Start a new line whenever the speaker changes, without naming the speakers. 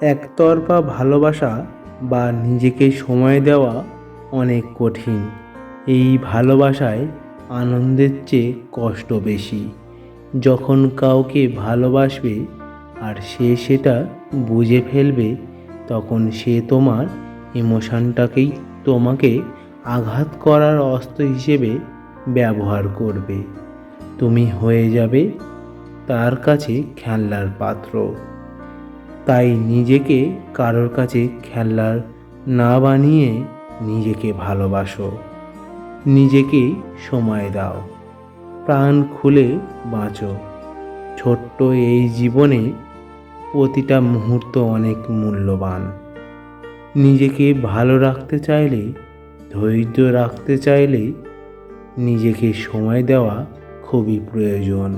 একতরফা ভালোবাসা বা নিজেকে সময় দেওয়া অনেক কঠিন। এই ভালোবাসায় আনন্দের চেয়ে কষ্ট বেশি। যখন কাউকে ভালোবাসবে আর সে সেটা বুঝে ফেলবে, তখন সে তোমার ইমোশানটাকেই তোমাকে আঘাত করার অস্ত্র হিসেবে ব্যবহার করবে। তুমি হয়ে যাবে তার কাছে খেলনার পাত্র। তাই নিজেকে কারোর কাছে খেলনার না বানিয়ে নিজেকে ভালোবাসো। নিজেকে সময় দাও। প্রাণ খুলে বাঁচো। ছোট্ট এই জীবনে প্রতিটা মুহূর্ত অনেক মূল্যবান। নিজেকে ভালো রাখতে চাইলে, ধৈর্য রাখতে চাইলে নিজেকে সময় দেওয়া খুবই প্রয়োজন।